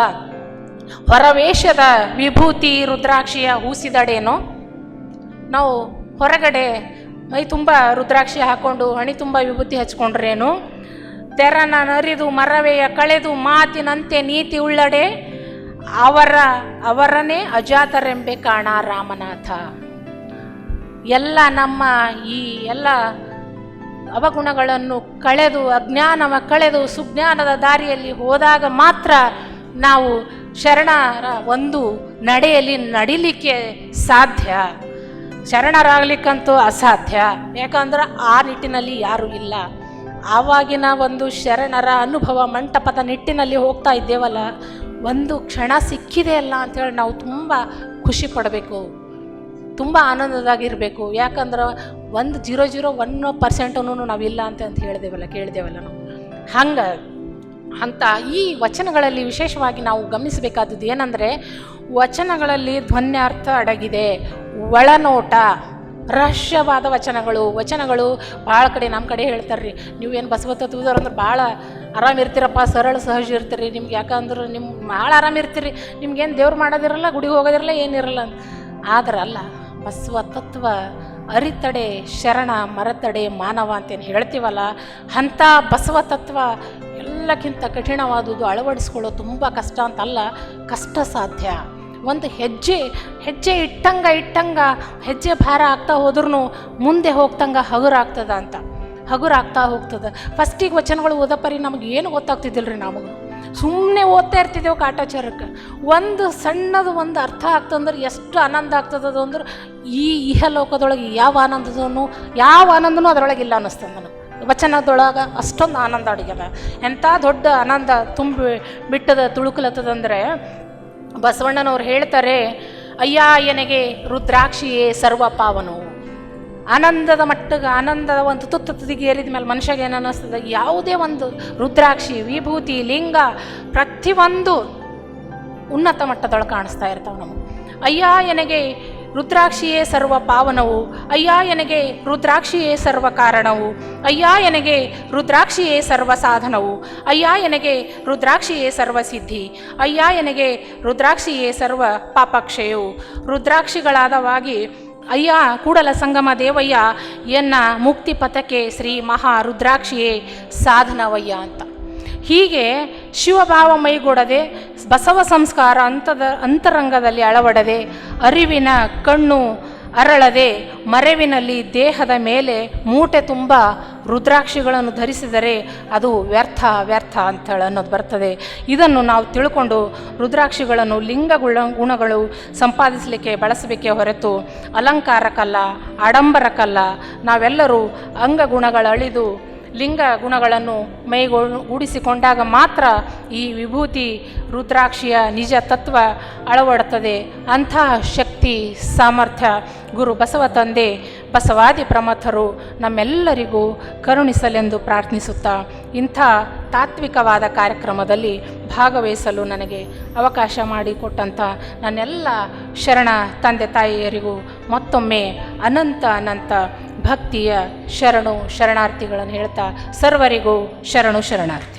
ಹೊರವೇಷದ ವಿಭೂತಿ ರುದ್ರಾಕ್ಷಿಯ ಹೂಸಿದಡೇನೋ. ನಾವು ಹೊರಗಡೆ ಮೈ ತುಂಬ ರುದ್ರಾಕ್ಷಿ ಹಾಕ್ಕೊಂಡು ಹಣಿ ತುಂಬ ವಿಭೂತಿ ಹಚ್ಕೊಂಡ್ರೇನು? ತೆರನ ನರಿದು ಮರವೆಯ ಕಳೆದು ಮಾತಿನಂತೆ ನೀತಿ ಉಳ್ಳಡೆ, ಅವರ, ಅವರನೇ ಅಜಾತರೆಂಬೆ ಕಾಣ ರಾಮನಾಥ. ಎಲ್ಲ ನಮ್ಮ ಈ ಎಲ್ಲ ಅವಗುಣಗಳನ್ನು ಕಳೆದು, ಅಜ್ಞಾನವ ಕಳೆದು, ಸುಜ್ಞಾನದ ದಾರಿಯಲ್ಲಿ ಹೋದಾಗ ಮಾತ್ರ ನಾವು ಶರಣರ ಒಂದು ನಡೆಯಲ್ಲಿ ನಡಿಲಿಕ್ಕೆ ಸಾಧ್ಯ. ಶರಣರಾಗಲಿಕ್ಕಂತೂ ಅಸಾಧ್ಯ. ಯಾಕಂದ್ರೆ ಆ ನಿಟ್ಟಿನಲ್ಲಿ ಯಾರೂ ಇಲ್ಲ. ಆವಾಗಿನ ಒಂದು ಶರಣರ ಅನುಭವ ಮಂಟಪದ ನಿಟ್ಟಿನಲ್ಲಿ ಹೋಗ್ತಾ ಇದ್ದೇವಲ್ಲ, ಒಂದು ಕ್ಷಣ ಸಿಕ್ಕಿದೆ ಅಲ್ಲ ಅಂತೇಳಿ ನಾವು ತುಂಬ ಖುಷಿ ಪಡಬೇಕು. ತುಂಬ ಆನಂದದಾಗಿರಬೇಕು. ಯಾಕಂದ್ರೆ ಒಂದು ಜೀರೋ ಜೀರೋ ಒನ್ ಪರ್ಸೆಂಟನ್ನು ನಾವಿಲ್ಲ ಅಂತ ಅಂತ ಹೇಳಿದೆವಲ್ಲ, ಕೇಳಿದೆವಲ್ಲ ನಾವು. ಹಂಗೆ, ಅಂತ ಈ ವಚನಗಳಲ್ಲಿ ವಿಶೇಷವಾಗಿ ನಾವು ಗಮನಿಸಬೇಕಾದದ್ದು ಏನಂದರೆ, ವಚನಗಳಲ್ಲಿ ಧ್ವನ್ಯಾರ್ಥ ಅಡಗಿದೆ, ಒಳನೋಟ, ರಹಸ್ಯವಾದ ವಚನಗಳು. ವಚನಗಳು ಭಾಳ ಕಡೆ ನಮ್ಮ ಕಡೆ ಹೇಳ್ತಾರೆ ರೀ ನೀವೇನು ಬಸವ ತತ್ವದವ್ರು ಅಂದ್ರೆ ಭಾಳ ಆರಾಮಿರ್ತೀರಪ್ಪ ಸರಳ ಸಹಜ ಇರ್ತೀರಿ. ನಿಮ್ಗೆ ಯಾಕಂದ್ರೆ ನಿಮ್ಮ ಭಾಳ ಆರಾಮಿರ್ತೀರಿ ನಿಮ್ಗೇನು ದೇವ್ರು ಮಾಡೋದಿರಲ್ಲ, ಗುಡಿಗೆ ಹೋಗೋದಿರಲ್ಲ, ಏನಿರಲ್ಲ ಅಂತ. ಆದ್ರೆ ಅಲ್ಲ ಬಸವ ತತ್ವ ಅರಿತಡೆ, ಶರಣ, ಮರತಡೆ, ಮಾನವ ಅಂತೇನು ಹೇಳ್ತೀವಲ್ಲ, ಅಂಥ ಬಸವ ತತ್ವ ಎಲ್ಲಕ್ಕಿಂತ ಕಠಿಣವಾದುದು ಅಳವಡಿಸ್ಕೊಳ್ಳೋ ತುಂಬ ಕಷ್ಟ ಅಂತಲ್ಲ, ಕಷ್ಟ ಸಾಧ್ಯ. ಒಂದು ಹೆಜ್ಜೆ ಹೆಜ್ಜೆ ಇಟ್ಟಂಗ ಇಟ್ಟಂಗ ಹೆಜ್ಜೆ ಭಾರ ಆಗ್ತಾ ಹೋದ್ರೂ ಮುಂದೆ ಹೋಗ್ತಂಗ ಹಗುರಾಗ್ತದ ಅಂತ. ಹಗುರಾಗ್ತಾ ಹೋಗ್ತದೆ. ಫಸ್ಟಿಗೆ ವಚನಗಳು ಓದೋ ನಮಗೆ ಏನು ಗೊತ್ತಾಗ್ತಿದ್ದಿಲ್ಲ ರೀ ನಮಗೆ? ಸುಮ್ಮನೆ ಓದ್ತಾ ಇರ್ತಿದ್ದೆವು ಕಾಟಾಚಾರಕ್ಕೆ. ಒಂದು ಸಣ್ಣದು ಒಂದು ಅರ್ಥ ಆಗ್ತಂದ್ರೆ ಎಷ್ಟು ಆನಂದ ಆಗ್ತದದು ಅಂದ್ರೆ ಈ ಇಹಲೋಕದೊಳಗೆ ಯಾವ ಆನಂದದೂ ಯಾವ ಆನಂದನೂ ಅದರೊಳಗೆ ಇಲ್ಲ ಅನ್ನಿಸ್ತದೆ ನನಗೆ. ವಚನದೊಳಗೆ ಅಷ್ಟೊಂದು ಆನಂದ ಅಡಗ್ಯದ ಎಂಥ ದೊಡ್ಡ ಆನಂದ ತುಂಬಿ ಬಿಟ್ಟದ ತುಳುಕಲತ್ತದಂದರೆ ಬಸವಣ್ಣನವ್ರು ಹೇಳ್ತಾರೆ, ಅಯ್ಯ, ಎನಗೆ ರುದ್ರಾಕ್ಷಿಯೇ ಸರ್ವ ಪಾವನು ಆನಂದದ ಮಟ್ಟಗೆ, ಆನಂದದ ಒಂದು ತುತ್ತು ತುದಿಗೆ ಏರಿದ ಮೇಲೆ ಮನುಷ್ಯಗೆ ಏನು ಅನ್ನಿಸ್ತದೆ? ಯಾವುದೇ ಒಂದು ರುದ್ರಾಕ್ಷಿ, ವಿಭೂತಿ, ಲಿಂಗ, ಪ್ರತಿಯೊಂದು ಉನ್ನತ ಮಟ್ಟದೊಳಗೆ ಕಾಣಿಸ್ತಾ ಇರ್ತಾವೆ ನಮಗೆ. ಅಯ್ಯ, ಎನಗೆ ರುದ್ರಾಕ್ಷಿಯೇ ಸರ್ವ ಪಾವನವು. ಅಯ್ಯ, ಎನಗೆ ರುದ್ರಾಕ್ಷಿಯೇ ಸರ್ವ ಕಾರಣವು. ಅಯ್ಯ, ಎನಗೆ ರುದ್ರಾಕ್ಷಿಯೇ ಸರ್ವ ಸಾಧನವು. ಅಯ್ಯ, ಎನಗೆ ರುದ್ರಾಕ್ಷಿಯೇ ಸರ್ವ ಸಿದ್ಧಿ. ಅಯ್ಯ, ಎನಗೆ ರುದ್ರಾಕ್ಷಿಯೇ ಸರ್ವ ಪಾಪಕ್ಷೆಯು ರುದ್ರಾಕ್ಷಿಗಳಾದವಾಗಿ ಅಯ್ಯ, ಕೂಡಲ ಸಂಗಮ ದೇವಯ್ಯ, ಎನ್ನ ಮುಕ್ತಿ ಪಥಕ್ಕೆ ಶ್ರೀ ಮಹಾ ರುದ್ರಾಕ್ಷಿಯೇ ಸಾಧನವಯ್ಯ ಅಂತ. ಹೀಗೆ ಶಿವಭಾವ ಮೈಗೂಡದೆ, ಬಸವ ಸಂಸ್ಕಾರ ಅಂತದ, ಅಂತರಂಗದಲ್ಲಿ ಅಳವಡದೆ, ಅರಿವಿನ ಕಣ್ಣು ಅರಳದೆ ಮರೆವಿನಲ್ಲಿ ದೇಹದ ಮೇಲೆ ಮೂಟೆ ತುಂಬ ರುದ್ರಾಕ್ಷಿಗಳನ್ನು ಧರಿಸಿದರೆ ಅದು ವ್ಯರ್ಥ ವ್ಯರ್ಥ ಅಂತೇಳಿ ಅನ್ನೋದು ಬರ್ತದೆ. ಇದನ್ನು ನಾವು ತಿಳ್ಕೊಂಡು ರುದ್ರಾಕ್ಷಿಗಳನ್ನು ಲಿಂಗ ಗುಣ, ಗುಣಗಳು ಸಂಪಾದಿಸಲಿಕ್ಕೆ ಬಳಸಬೇಕೇ ಹೊರತು ಅಲಂಕಾರಕ್ಕಲ್ಲ ಆಡಂಬರಕ್ಕಲ್ಲ ನಾವೆಲ್ಲರೂ ಅಂಗಗುಣಗಳಳಿದು ಲಿಂಗ ಗುಣಗಳನ್ನು ಮೈಗೂಡಿಸಿಕೊಂಡಾಗ ಮಾತ್ರ ಈ ವಿಭೂತಿ ರುದ್ರಾಕ್ಷಿಯ ನಿಜ ತತ್ವ ಅಳವಡುತ್ತದೆ ಅಂಥ ಶಕ್ತಿ ಸಾಮರ್ಥ್ಯ, ಗುರು ಬಸವ ತಂದೆ, ಬಸವಾದಿ ಪ್ರಮಥರು ನಮ್ಮೆಲ್ಲರಿಗೂ ಕರುಣಿಸಲೆಂದು ಪ್ರಾರ್ಥಿಸುತ್ತಾ ಇಂಥ ತಾತ್ವಿಕವಾದ ಕಾರ್ಯಕ್ರಮದಲ್ಲಿ ಭಾಗವಹಿಸಲು ನನಗೆ ಅವಕಾಶ ಮಾಡಿಕೊಟ್ಟಂಥ ನನ್ನೆಲ್ಲ ಶರಣ ತಂದೆ ತಾಯಿಯರಿಗೂ ಮತ್ತೊಮ್ಮೆ ಅನಂತ ಅನಂತ ಭಕ್ತಿಯ ಶರಣು ಶರಣಾರ್ಥಿಗಳನ್ನು ಹೇಳ್ತಾ ಸರ್ವರಿಗೂ ಶರಣು ಶರಣಾರ್ಥಿ.